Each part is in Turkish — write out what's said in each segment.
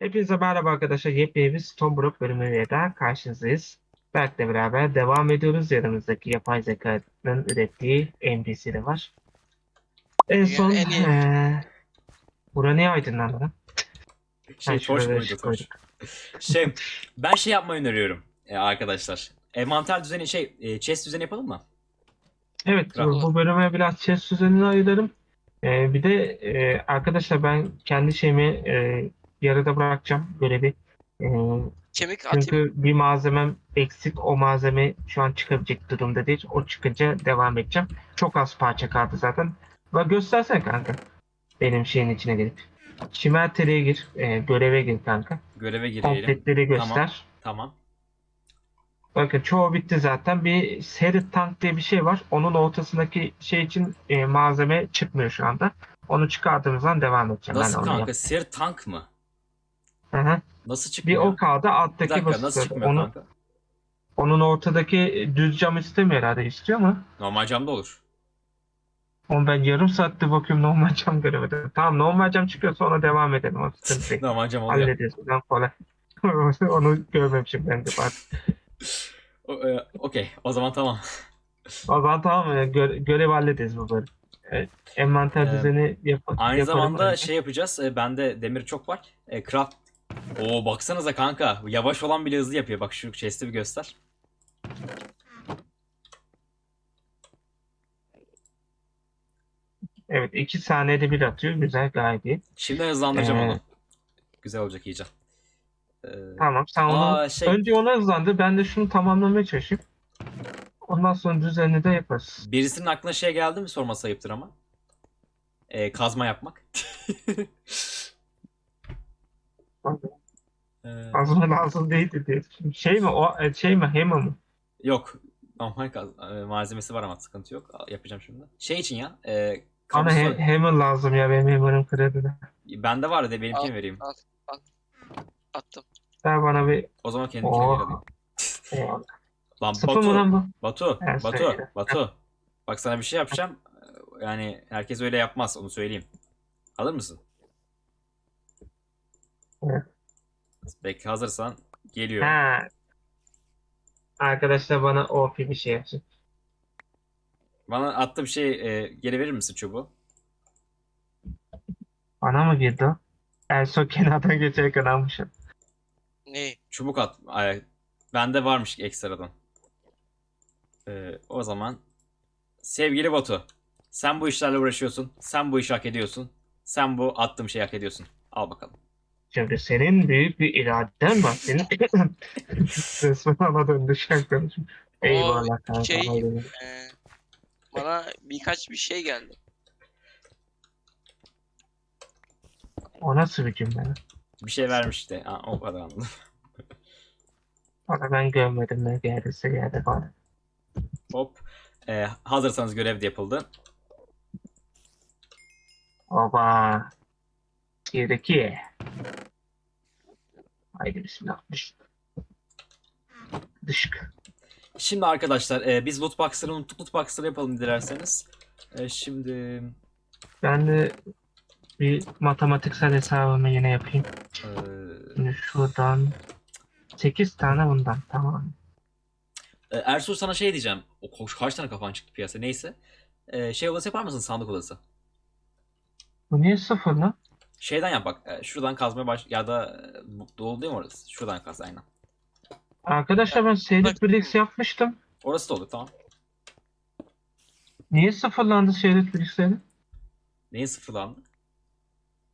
Hepinize merhaba arkadaşlar. Yepyeni bir Stonebrook bölümüyle daha karşınızdayız. Berk'le beraber devam ediyoruz. Yanımızdaki yapay zekanın ürettiği NPC de var. En son en iyi- eee bura niye aydınlandı lan? Şey koyduk. Şey ben şey yapmayı öneriyorum e, arkadaşlar. Envanter düzeni şey e, chest düzeni yapalım mı? Evet, Bravo. bu, bu bölüme biraz chest düzenini ayırırım. Eee, bir de eee, arkadaşlar ben kendi şeyimi eee, yarıda bırakacağım görevi. Eee Kemik atayım. Çünkü bir malzemem eksik. O malzeme şu an çıkabilecek durumda değil. O çıkınca devam edeceğim. Çok az parça kaldı zaten. Ve göstersene kanka. Benim şeyin içine gelip. Şimerteliğe gir. e, göreve gir kanka. Göreve girelim. Kompletleri göster. Tamam. Bakın çoğu bitti zaten. Bir seri tank diye bir şey var. Onun ortasındaki şey için e, malzeme çıkmıyor şu anda. Onu çıkardığımızdan devam edeceğim. Nasıl ben onu kanka? yap- Ser tank mı? Hı hı. Nasıl Bir çıkmıyor? o kaldı. Bir Alttaki dakika nasıl basıyor. çıkmıyor Onu, kanka? onun ortadaki düz cam istemiyor herhalde. İstiyor mu? Normal camda olur. Oğlum ben yarım saattir bakıyorum normal cam göremedim. Tamam normal cam çıkıyor sonra devam edelim. O sıkıntı değil. Normal cam oluyor. Hallederiz. Ben kolay. Onu görmemişim ben de bak. O- e, Okey o zaman tamam. O zaman tamam mı? Gö görev hallederiz bu böyle. Evet. Envanter Ee, düzeni yap Aynı yaparım zamanda şey yapacağız. E, bende demir çok var. E, craft. Oo baksanıza kanka. Yavaş olan bile hızlı yapıyor. Bak şu chest'i bir göster. Evet iki saniyede bir atıyor. Güzel gayet iyi. Şimdi hızlandıracağım Ee, onu. Güzel olacak iyice. Ee, Tamam sen onu Aa, şey- önce onu hızlandır. Ben de şunu tamamlamaya çalışayım. Ondan sonra düzenini de yaparız. Birisinin aklına şey geldi mi sorması ayıptır ama. Ee, kazma yapmak. Ee, Azma lazım değildi diye. düşündüm. Şey mi o e, şey mi Hammer mı? yok. Normal kaz e, malzemesi var ama sıkıntı yok. Yapacağım şimdi. Şey için ya. E, Bana kamusu- he- Hammer lazım ya benim Hammer'ım kredide. bende var de benimkini Al. vereyim. Attım. Ver bana bir O zaman kendimkini Oo. vereyim. Eyvallah. Lan Sıfır mı Batu. lan bu? Batu. Ha, Batu. söyle. Batu. Bak sana bir şey yapacağım. Ee, Yani herkes öyle yapmaz onu söyleyeyim. Alır mısın? Evet. Belki hazırsan geliyor. Ha. Arkadaşlar bana OP bir şey yapsın. Bana attığım şey e, geri verir misin çubuğu? Bana mı girdi o? En son kenardan geçerken almışım. Ne? Çubuk at. Ay, bende varmış ekstradan. Ee, o zaman sevgili Batu, sen bu işlerle uğraşıyorsun. Sen bu işi hak ediyorsun. Sen bu attığım şeyi hak ediyorsun. Al bakalım. Şimdi senin büyük bir iraden var. Senin resmen ana döndü şarkılarım. Eyvallah kanka. şey-. Ee, bana birkaç bir şey geldi. O nasıl bir cümle? Bir şey vermiş işte. Ha, o kadar anladım. Onu ben görmedim ne geldiyse geldi bana. Hop. Ee, hazırsanız görev de yapıldı. Oba. Gerideki. Haydi bismillah. Dış. Dışk. Şimdi arkadaşlar e, biz loot box'ları unuttuk. Loot box'ları yapalım dilerseniz. E, şimdi Ben de bir matematiksel hesabımı yine yapayım. e, Şimdi şuradan 8 tane bundan. Tamam. e, Ertuğrul sana şey diyeceğim. O ko- kaç tane kafan çıktı piyasa neyse. E, şey odası yapar mısın sandık odası? Bu niye sıfır lan? Şeyden yap bak. e, şuradan kazmaya baş ya da e, dolu değil mi orası? Şuradan kaz aynen. Arkadaşlar ben Seyret Blix yapmıştım. Orası da olur tamam. Niye sıfırlandı Seyret Blix'leri? Neyin sıfırlandı?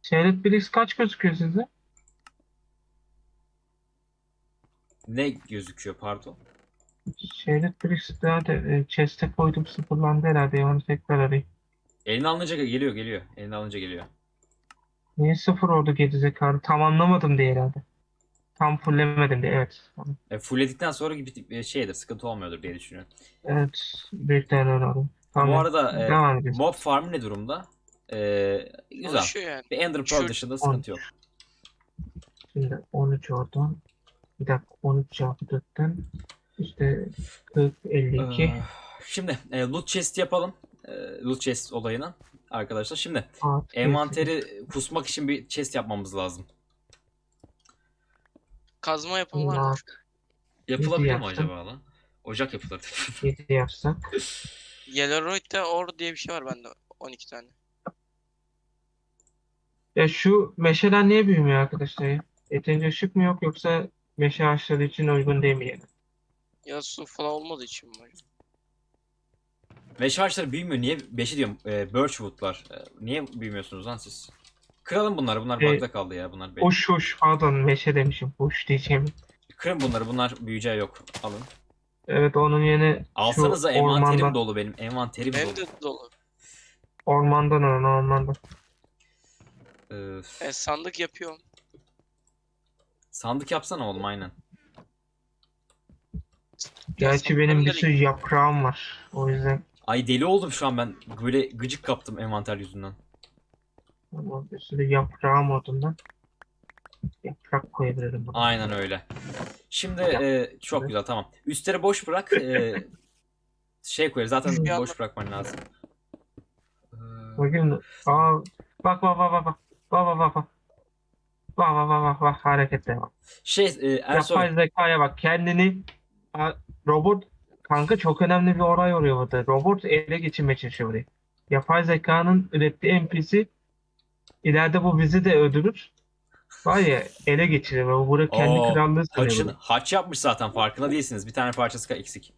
Seyret Blix kaç gözüküyor sizde? Ne gözüküyor pardon? Seyret Blix'te de e, chest'e koydum sıfırlandı herhalde. ya, Onu tekrar arayayım. Eline alınca geliyor geliyor. Eline alınca geliyor. Niye sıfır oldu gerizekalı? Tam anlamadım diye herhalde. Tam fulllemedim diye. Evet. E, fullledikten sonra bir şeydir sıkıntı olmuyordur diye düşünüyorum. Evet. Bir tane öyle oldu. Tamam. Bu arada e, Devam edelim. mob farmı ne durumda? E, güzel. Yani. Bir Ender Pearl Şu- dışında sıkıntı yok. Şimdi 13 oradan. Bir dakika 13 çarpı 4'ten işte 40, 52. Ee, Şimdi e, loot chest yapalım. E, loot chest olayını arkadaşlar. Şimdi Artı envanteri kusmak için bir chest yapmamız lazım. Kazma yapımı var Allah. mı? Yapılabiliyor mu yapsın? acaba lan? Ocak yapılır. 7 yapsak. Yellow Ore diye bir şey var bende. 12 tane. Ya şu meşeler niye büyümüyor arkadaşlar ya? Yeterince ışık mı yok yoksa meşe ağaçları için uygun değil mi yani? Ya su falan olmadığı için mi? acaba? Meşe ağaçları büyümüyor. Niye? Beşi diyorum. E, Birchwood'lar. E, niye büyümüyorsunuz lan siz? Kıralım bunları. Bunlar E, bakta kaldı ya. Bunlar beş. Hoş hoş pardon meşe demişim. Hoş diyeceğim. Kırın bunları. Bunlar büyüyeceği yok. Alın. Evet onun yerine Alsanıza envanterim ormandan- dolu benim. Envanterim Benim dolu. de dolu. ormandan alın ormandan. Öf. E, sandık yapıyorum. Sandık yapsana oğlum aynen. Gerçi benim bir sürü yaprağım var. O yüzden Ay deli oldum şu an ben. Böyle gıcık kaptım envanter yüzünden. ama bir sürü yaprağım olduğundan yaprak koyabilirim buna. Aynen öyle. Şimdi e, çok güzel tamam. Üstleri boş bırak. e, şey koyarız. Zaten Bir boş bırakman lazım. Ee, Bakın aa bak bak bak bak bak bak bak bak bak bak bak bak bak bak hareketlere bak. Şey e, Ersoy. Yapay zekaya bak kendini robot kanka çok önemli bir olay oluyor burada. Robot ele geçirmeye çalışıyor burayı. Yapay zekanın ürettiği NPC ileride bu bizi de öldürür. Var ya ele geçirir. Bu burada kendi Oo, krallığı sanıyor Haçın, bunu. haç yapmış zaten farkında değilsiniz. Bir tane parçası eksik.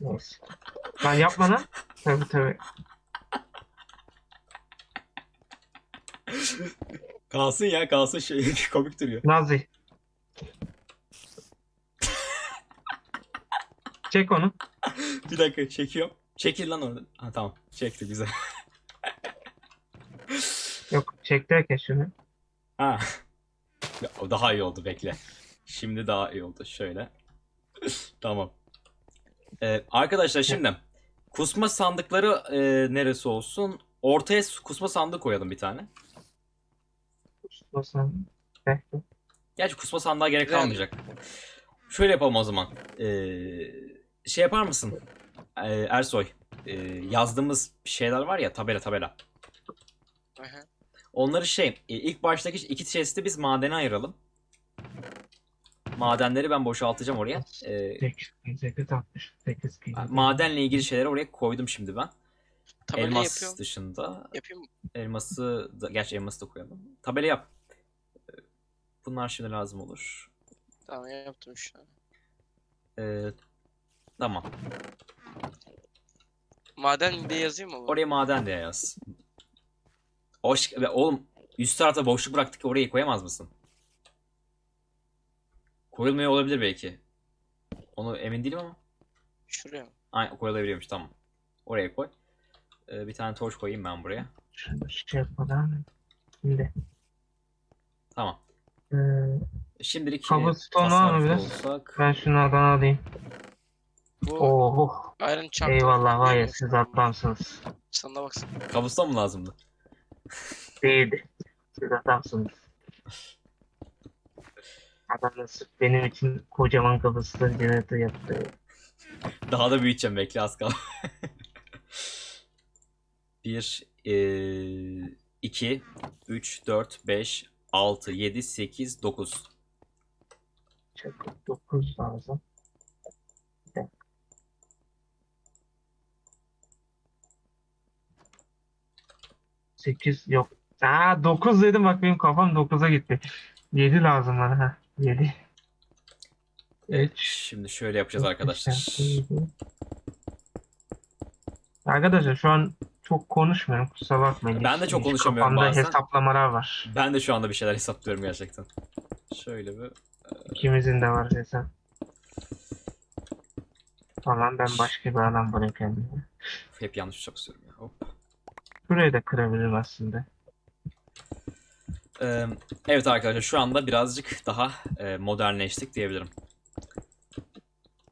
Neyse. Lan yapma lan. Tabii tabii. Kalsın ya kalsın şey komik duruyor. Nazi. Çek onu. Bir dakika çekiyorum. Çekil lan orada. Ha tamam çekti güzel. Yok çek derken şunu. Ha. O daha iyi oldu bekle. Şimdi daha iyi oldu. Şöyle. tamam. Ee, arkadaşlar şimdi kusma sandıkları e, neresi olsun? Ortaya kusma sandık koyalım bir tane. Basan. Bekle. Gerçi kusma sandığa gerek kalmayacak. Şöyle yapalım o zaman. Ee, şey yapar mısın? Ee, Ersoy. Ee, yazdığımız şeyler var ya tabela tabela. Aha. Onları şey e, ilk baştaki iki chest'i biz madene ayıralım. Madenleri ben boşaltacağım oraya. Ee, 8, 8, 60, 8, madenle ilgili şeyleri oraya koydum şimdi ben. Tabela Elmas yapıyorum. dışında Yapayım elması da, gerçi elması da koyalım. Tabela yap. Bunlar şimdi lazım olur. Tamam yaptım şu an. Ee, tamam. Maden diye yazayım mı? Oraya maden diye yaz. Hoş, ve oğlum üst tarafta boşluk bıraktık ki oraya koyamaz mısın? Koyulmuyor olabilir belki. Onu emin değilim ama. Şuraya mı? Aynen koyulabiliyormuş tamam. Oraya koy. Ee, bir tane torç koyayım ben buraya. Şey yapmadan. Şimdi. Tamam. Ee, Şimdilik Cobblestone var mı tasarruflu biraz? olsak. ben şunlardan alayım. Bu Oh, Iron Chunk. eyvallah var ya siz adamsınız. Sana baksana. Cobblestone mu lazımdı? Değildi. Siz adamsınız. Adam nasıl benim için kocaman kafasını generator yaptı. Daha da büyüteceğim bekle az kal. 1, 2, 3, 4, 5, 6, 7, 8, 9. Çok 9 lazım. 8 yok. Aa 9 dedim bak benim kafam 9'a gitti. 7 lazım bana ha. 7. Evet. Şimdi şöyle yapacağız arkadaşlar. Arkadaşlar şu an çok konuşmuyorum kusura bakmayın. Ben de çok konuşamıyorum Kafamda bazen. hesaplamalar var. Ben de şu anda bir şeyler hesaplıyorum gerçekten. Şöyle bir... E, İkimizin de var hesap. Tamam ben başka bir adam bırakayım. Hep yanlış çok söylüyorum ya. Hop. Şurayı da kırabilirim aslında. Ee, evet arkadaşlar şu anda birazcık daha e, modernleştik diyebilirim.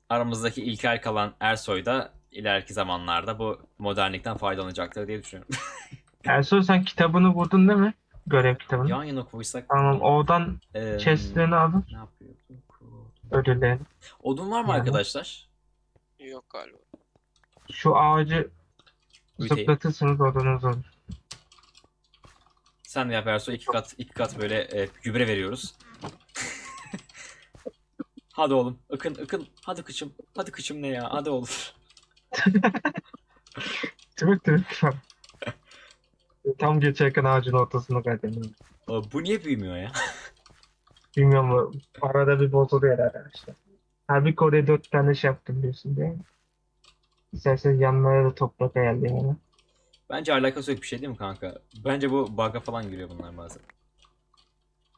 Aramızdaki ilkel kalan Ersoy da ileriki zamanlarda bu modernlikten faydalanacaktır diye düşünüyorum. Ersoy sen kitabını buldun değil mi? Görev kitabını. Yan yana koysak Tamam oradan e, chestlerini alın. ne yapıyorduk? Ödüllerini. Odun var mı Yani. arkadaşlar? Yok galiba. Şu ağacı Büyüteyim. zıplatırsınız odunuz olur. Sen de yap Ersoy. iki kat iki kat böyle e, gübre veriyoruz. hadi oğlum. Akın akın. Hadi kıçım. Hadi kıçım ne ya? Hadi oğlum. Tübük tübük. Tam geçerken ağacın ortasına kaydediyorum. Aa, Bu niye büyümüyor ya? Bilmiyorum arada bir bozuluyor arkadaşlar. Halbuki oraya dört tane şey yaptım diyorsun değil mi? İstersen yanlara da toprak ayarlayayım hemen. Bence alakası yok bir şey değil mi kanka? Bence bu bug'a falan giriyor bunlar bazen.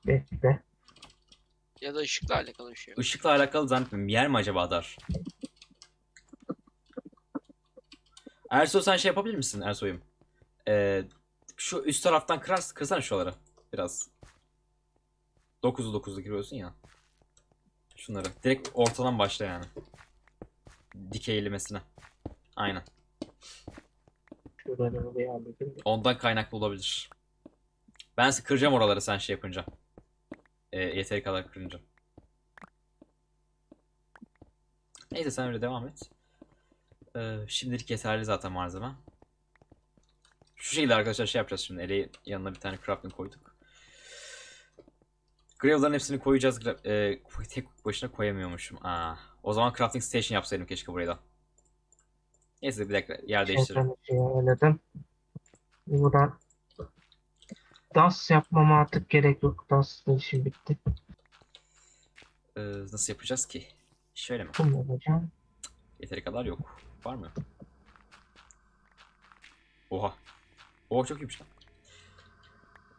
Bekle. Ya da ışıkla alakalı bir şey. Işıkla alakalı zannetmiyorum. Yer mi acaba dar? Ersoy sen şey yapabilir misin Ersoy'um? Ee, şu üst taraftan kırar, kırsana şuraları biraz. 9'u 9'u giriyorsun ya. Şunları. Direkt ortadan başla yani. Dikeylemesine. Aynen. Şuraları bir halledeyim. Ondan kaynaklı olabilir. Ben kıracağım oraları sen şey yapınca. Ee, yeteri kadar kırınca. Neyse sen öyle devam et. Ee, şimdilik yeterli zaten malzeme. Şu şekilde arkadaşlar şey yapacağız şimdi. Ele yanına bir tane crafting koyduk. Gravel'ların hepsini koyacağız. Gra- e, tek başına koyamıyormuşum. Aa, o zaman crafting station yapsaydım keşke buraya da. Neyse bir dakika yer değiştirelim. Ayarladım. Buradan DAS yapmama artık gerek yok. DAS işim bitti. Ee, nasıl yapacağız ki? Şöyle mi? Bunu yapacağım. Yeteri kadar yok. Var mı? Oha. Oha çok iyiymiş.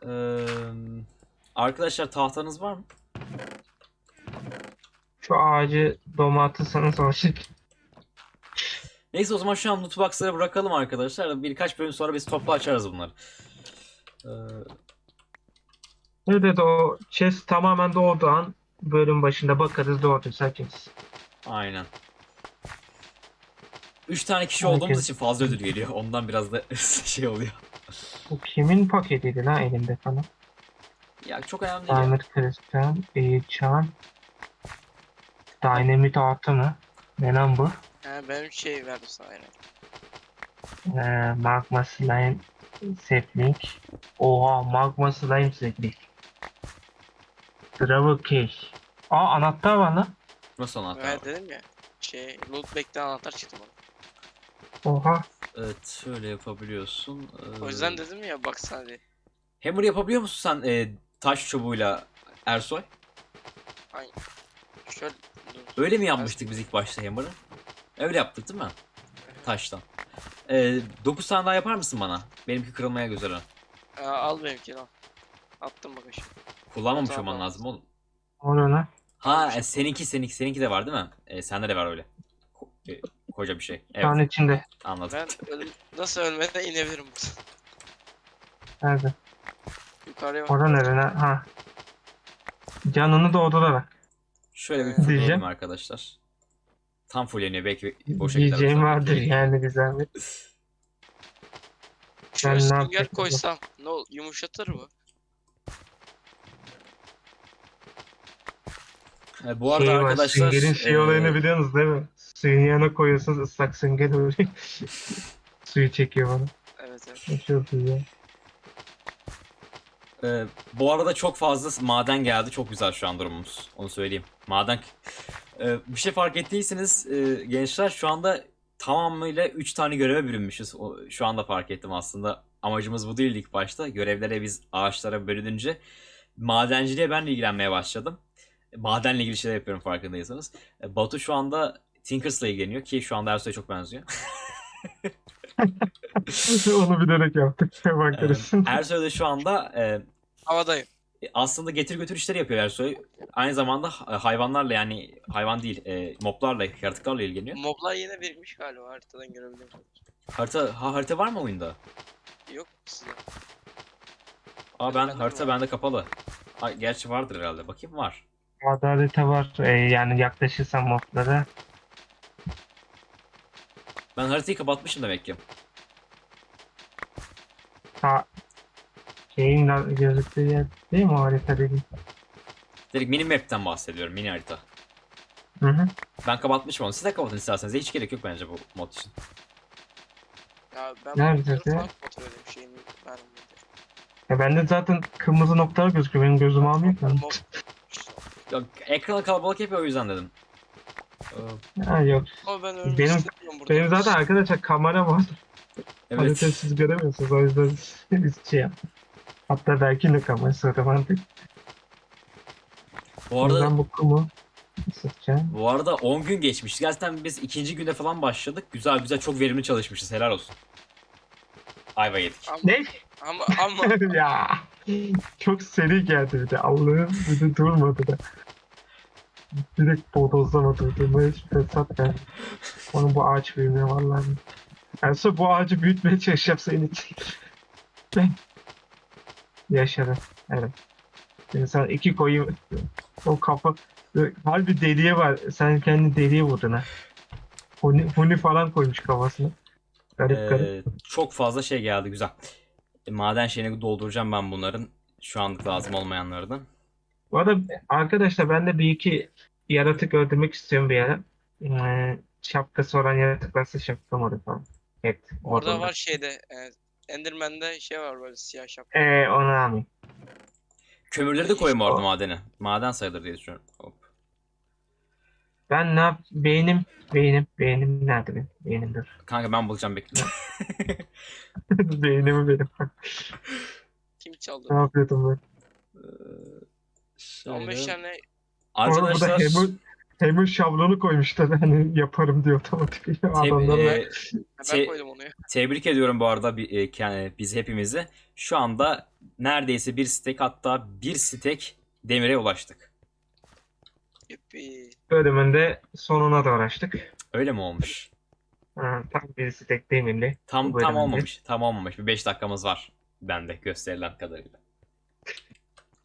Ee, arkadaşlar tahtanız var mı? Şu ağacı doma atırsanız hoş. Neyse o zaman şu an loot box'ları bırakalım arkadaşlar. Birkaç bölüm sonra biz toplu açarız bunları. Ee, Ne dedi o chest tamamen doğduğu an bölüm başında bakarız doğduysa açarız. aynen. 3 tane kişi Herkes- olduğumuz için fazla ödül geliyor. Ondan biraz da şey oluyor. Bu kimin paketiydi lan elimde falan? Ya çok önemli değil. Diamond Crystal, Eğiçan, Dynamite altı mı? Ne lan bu? Ha, ben şey verdim sana aynen. Ee, magma Slime Sapling. Oha Magma Slime Sapling. Travel Case. Aa anahtar var lan. Nasıl anahtar? Ben var? dedim ya. Şey, loot back'ten anahtar çıktı bana. Oha. Evet şöyle yapabiliyorsun. O Ee, yüzden dedim ya baksana diye. Hammer yapabiliyor musun sen e, taş çubuğuyla Ersoy? Şöyle dur. Öyle mi yapmıştık biz ilk başta Hammer'ı? Öyle yaptık değil mi? Taştan. E, 9 tane daha yapar mısın bana? Benimki kırılmaya güzel. Aa, al benimkini al. Attım bak aşağı. Kullanmamış Tamam. olman lazım oğlum. O ne lan? Ha e, seninki seninki seninki de var değil mi? E, sende de var öyle. Ko- e, koca bir şey. Şu an Evet içinde. anladım. Ben ölüm, nasıl ölmeden inebilirim buradan. Nerede? Yukarıya bak. Orada nerede? lan? Ha. Canını doldurarak. Şöyle bir Ee, Diyeceğim. arkadaşlar. Tam fulleniyor belki boşa gider. sefer. vardır yani güzel bir. Şöyle Ben ne sünger koysam ne ol yumuşatır mı? E, bu arada Şey var, arkadaşlar Süngerin şey e, olayını biliyorsunuz değil mi? Suyun yanına koyuyorsunuz ıslak sünger oluyor. Suyu çekiyor bana. Evet evet. Çok. Ee, bu arada çok fazla maden geldi. Çok güzel şu an durumumuz. Onu söyleyeyim. Maden... Ee, bir şey fark ettiyseniz e, gençler şu anda tamamıyla 3 tane göreve bürünmüşüz. O, şu anda fark ettim aslında. Amacımız bu değildi ilk başta. Görevlere biz ağaçlara bölününce madenciliğe ben de ilgilenmeye başladım. Madenle ilgili şeyler yapıyorum farkındaysanız. E, Batu şu anda Tinkers'la ilgileniyor ki şu anda Ersoy'a çok benziyor. Onu bilerek yaptık. Ee, Bakarız. Ersoy da şu anda e, Havadayım. E, aslında getir götür işleri yapıyor Ersoy. Aynı zamanda ha- hayvanlarla yani hayvan değil e, moblarla yaratıklarla ilgileniyor. Moblar yine birikmiş galiba haritadan görebiliyorum. Harita ha, harita var mı oyunda? Yok size. Aa ben Bende harita var. bende kapalı. Aa, gerçi vardır herhalde. Bakayım var. Adalete var. Ee, yani yaklaşırsan moblara. Ben haritayı kapatmışım demek ki. Ha, şeyin la- gözüktüğü yer değil mi o harita dediğin? Direkt mini map'ten bahsediyorum. Mini harita. Hı hı. Ben kapatmışım onu. Siz de kapatın isterseniz. Hiç gerek yok bence bu mod için. Ya ben Nerede mobları de? falan kontrol edeyim şeyini vermeyeyim. Ya bende zaten kırmızı noktalar gözüküyor. Benim gözüm almıyor ki. Yok, ekranı kalabalık yapıyor o yüzden dedim. Ee, Ha yok. Ama ben ölmek Benim- istemiyorum burada. Benim zaten arkadaşlar kamera var. Evet. Harita siz göremiyorsunuz. O yüzden biz şey yaptık. Hatta belki ne kamerası otomatik. Bu arada Buradan bu kumu ısıtacağım. bu arada 10 gün geçmiş. Gerçekten biz ikinci günde falan başladık. Güzel güzel çok verimli çalışmışız. Helal olsun. Ayva yedik. Ama, Ne? ama, ama ya. Çok seri geldi bir de. Allah'ım bir de durmadı da. Direkt bodozlama durdurma hiç fesat yani. Onun bu ağaç büyümüyor vallahi. Yani sonra bu ağacı büyütmeye çalışacağım senin için. Ben yaşadım. Evet. Sana iki koyayım. O kafa harbi deliğe var. Sen kendi deliğe vurdun ha. Huni, huni falan koymuş kafasına. Garip garip. Ee, çok fazla şey geldi güzel. E, maden şeyini dolduracağım ben bunların. Şu anlık lazım olmayanlardan. Bu arada arkadaşlar ben de bir iki yaratık öldürmek istiyorum bir yere. Ee, şapkası olan yaratık varsa şapkam olur falan. Evet. orada olur. var şeyde e, Enderman'de şey var böyle siyah şapka. Ee, onu almayayım. Kömürleri de koyayım orada madene. Maden sayılır diye düşünüyorum. Hop. Ben ne yap? Beynim, beynim, beynim nerede benim? Beynim dur. Kanka ben bulacağım bekle. Beynimi benim. Kim çaldı? ne yapıyordum ben? Ee, 15 şöyle. tane Orada bu da Arkadaşlar hammer, hammer şablonu koymuşlar. Hani yaparım diyor otomatik. teb- Adamlar e, Ha, ben koydum onu ya. tebrik ediyorum bu arada bi- e, yani biz hepimizi. Şu anda neredeyse bir stek hatta bir stek demire ulaştık. Yuppi. bölümünde sonuna da uğraştık. Öyle mi olmuş? Ha, tam birisi tek demirli. Tam Bu tam bölümde. olmamış. Tam olmamış. Bir 5 dakikamız var bende gösterilen kadarıyla.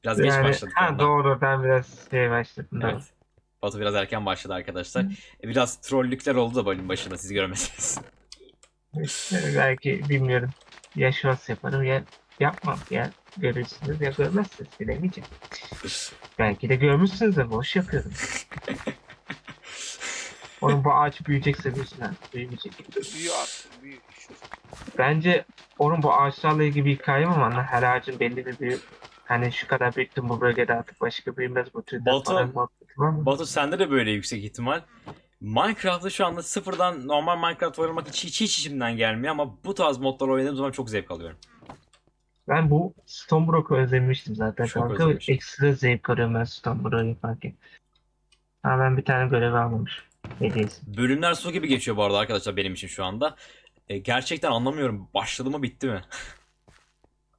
Biraz geç Yani, başladık. ha, ondan. doğru ben biraz şey başladım. doğru. Evet. Batu biraz erken başladı arkadaşlar. E, Biraz trollükler oldu da bölüm başında siz görmediniz. İşte belki bilmiyorum. Ya şurası yaparım ya yapmam ya görürsünüz ya görmezsiniz bilemeyeceğim. Belki de görmüşsünüz de boş yapıyorum. Onun bu ağaç büyüyecekse büyüsün ha. Büyümeyecek. Büyü artık büyü. Bence onun bu ağaçlarla ilgili bir hikaye mi var? lan? Her ağacın belli bir büyü. Hani şu kadar büyüktüm bu bölgede artık başka büyümez bu türden Batu- falan muhabbeti var mı? Batu sende de böyle yüksek ihtimal. Minecraft'ı şu anda sıfırdan normal Minecraft oynamak hiç, hiç, hiç içimden gelmiyor ama bu tarz modlar oynadığım zaman çok zevk alıyorum. Ben bu Stonebrook'u özlemiştim zaten Çok kanka. özlemişim. Ekstra zevk alıyorum ben Stonebrook'u yaparken. Ha ben bir tane görev almamışım. Hediyesi. Bölümler su gibi geçiyor bu arada arkadaşlar benim için şu anda. E, gerçekten anlamıyorum. Başladı mı bitti mi?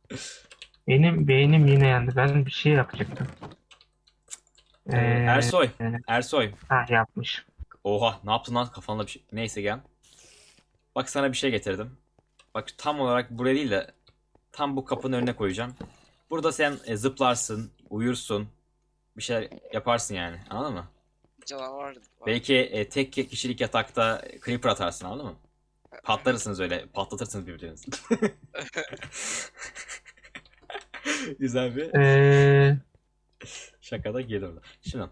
Benim beynim yine yandı. Ben bir şey yapacaktım. Ee, Ee, Ersoy. evet. Ersoy. ha yapmış. Oha ne yaptın lan kafanda bir şey. Neyse gel. Bak sana bir şey getirdim. Bak tam olarak buraya değil de tam bu kapının önüne koyacağım. Burada sen e, zıplarsın, uyursun. Bir şey yaparsın yani. Anladın mı? Canavar. var. Belki e, tek kişilik yatakta creeper atarsın anladın mı? Patlarırsınız öyle. Patlatırsınız birbirinizi. Güzel bir Ee, şaka da gelir orada. Şimdi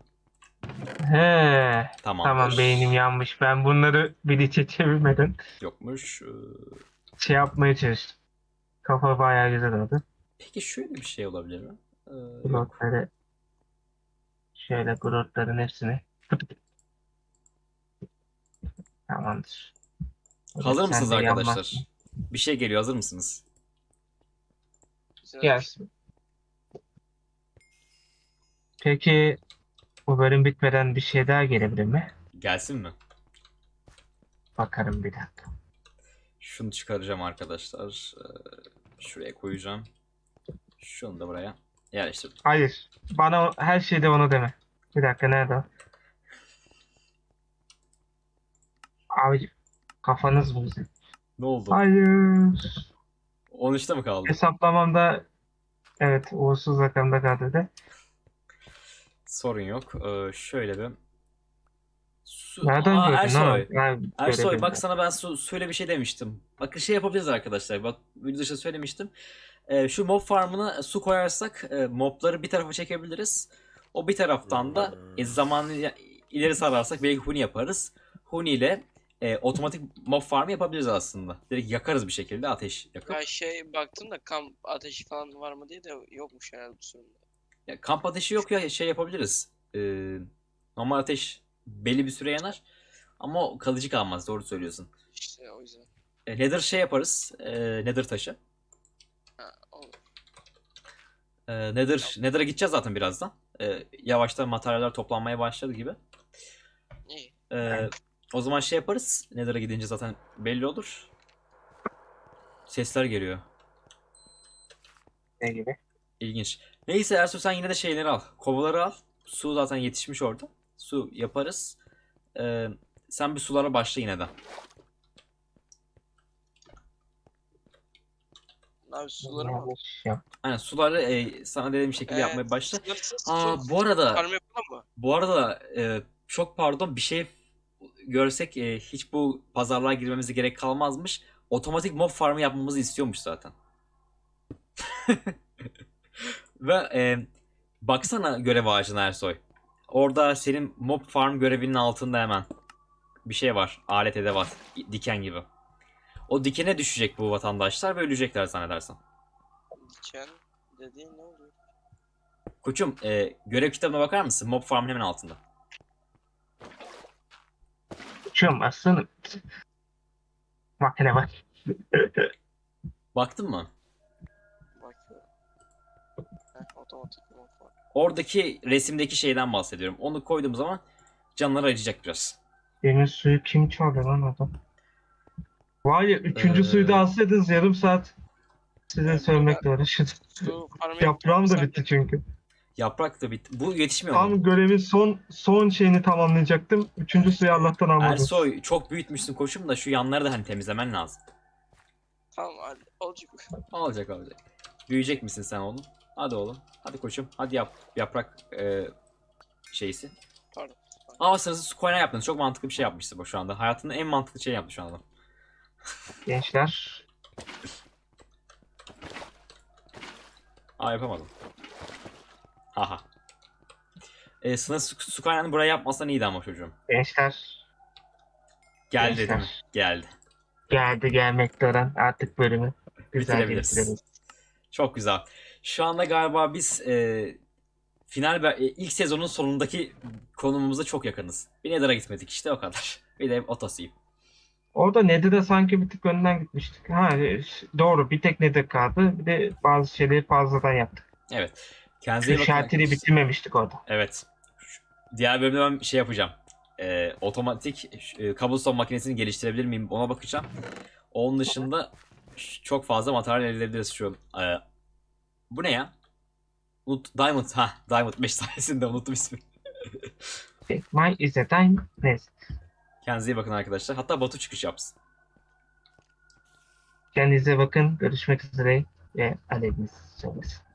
he, tamam. tamam beynim yanmış. Ben bunları bir içe çevirmeden Yokmuş. Ee, şey yapmaya çalıştım. Kafa bayağı güzel oldu. Peki şöyle bir şey olabilir mi? Ee. Grotları şöyle grotların hepsini Tamamdır. Hazır Sen mısınız arkadaşlar? yanmazsın. Bir şey geliyor hazır mısınız? Gelsin. Peki bu bölüm bitmeden bir şey daha gelebilir mi? Gelsin mi? Bakarım bir dakika. Şunu çıkaracağım arkadaşlar. Ee, şuraya koyacağım. Şunu da buraya yerleştirdim. Hayır. Bana o- her şeyde onu deme. Bir dakika nerede o? Abi kafanız mı bizim? Ne oldu? Hayır. 13'te mi kaldı? Hesaplamamda evet uğursuz rakamda kaldı da. Sorun yok. Ee, şöyle bir Su... Nereden Aa, gördün Ersoy. Ersoy bak sana ben su, suyla bir şey demiştim. Bakın şey yapabiliriz arkadaşlar. Bak video söylemiştim. Ee, şu mob farmına su koyarsak e, mobları bir tarafa çekebiliriz. O bir taraftan da e, zamanı ileri sararsak belki huni yaparız. Huni ile e, otomatik mob farmı yapabiliriz aslında. Direkt yakarız bir şekilde ateş yakıp. Ya şey baktım da kamp ateşi falan var mı diye de yokmuş herhalde bu sorunda. Ya, kamp ateşi yok ya şey yapabiliriz. E, normal ateş belli bir süre yanar. Ama o kalıcı kalmaz doğru söylüyorsun. İşte o yüzden. E, nether şey yaparız. E, nether taşı. Ha, olur. E, nether, nether'a gideceğiz zaten birazdan. E, yavaştan materyaller toplanmaya başladı gibi. İyi. E, o zaman şey yaparız. Nether'a gidince zaten belli olur. Sesler geliyor. Ne gibi? İlginç. Neyse Ersu sen yine de şeyleri al. Kovaları al. Su zaten yetişmiş orada. Su yaparız. Ee, sen bir sulara başla yine de. Abi suları mı? Aynen suları e, sana dediğim şekilde Evet. yapmaya başla. Aa su bu arada bu arada e, çok pardon bir şey görsek e, hiç bu pazarlığa girmemize gerek kalmazmış. Otomatik mob farmı yapmamızı istiyormuş zaten. Ve e, baksana görev ağacına Ersoy. Orada senin mob farm görevinin altında hemen bir şey var. Alet edevat. Diken gibi. O dikene düşecek bu vatandaşlar ve ölecekler zannedersen. Diken dediğin ne oluyor? Koçum e, görev kitabına bakar mısın? Mob farmın hemen altında. Uçuyorum aslanım. Makine bak. Baktın mı? Oradaki resimdeki şeyden bahsediyorum. Onu koyduğum zaman canları acıyacak biraz. Demin suyu kim çaldı lan adam? Var ya üçüncü Ee, suyu da alsaydınız yarım saat size söylemekle uğraşırdım. Su Yaprağım da bitti çünkü. Yaprak da bitti. Bu yetişmiyor mu? Tam görevin son son şeyini tamamlayacaktım. Üçüncü suyu Allah'tan almadım. Ersoy çok büyütmüşsün koçum da şu yanları da hani temizlemen lazım. Tamam hadi olacak. Olacak olacak. Büyüyecek misin sen oğlum? Hadi oğlum. Hadi koçum. Hadi yap. Yaprak e, şeysi. Pardon. Aa sırası su koyuna yaptın. Çok mantıklı bir şey yapmışsın bu şu anda. Hayatının en mantıklı şey yaptı şu anda. Gençler. Aa yapamadım. Haha. E, sınır su, su kaynağını buraya yapmasan iyiydi ama çocuğum. Gençler. Geldi Gençler. değil mi? Geldi. Geldi gelmekte olan artık bölümü. Bitirebiliriz. bitirebiliriz. Çok güzel. Şu anda galiba biz e, final e, ilk sezonun sonundaki konumumuza çok yakınız. Bir Nether'a gitmedik işte o kadar. Bir de Otosiyim. Orada Nether'da sanki bir tık önden gitmiştik. Ha e, doğru bir tek Nether kaldı. Bir de bazı şeyleri fazladan yaptık. Evet. Kendinize iyi bakın. bitirmemiştik orada. Evet. Diğer bölümde ben şey yapacağım. E, otomatik e, cobblestone makinesini geliştirebilir miyim ona bakacağım. Onun dışında çok fazla materyal elde edebiliriz şu. E, bu ne ya? Unut, Diamond. Ha, Diamond 5 sayesinde unuttum ismini. My is a time. Neyse. Kendinize iyi bakın arkadaşlar. Hatta Batu çıkış yapsın. Kendinize bakın. Görüşmek üzere. Ve aleviniz söylesin.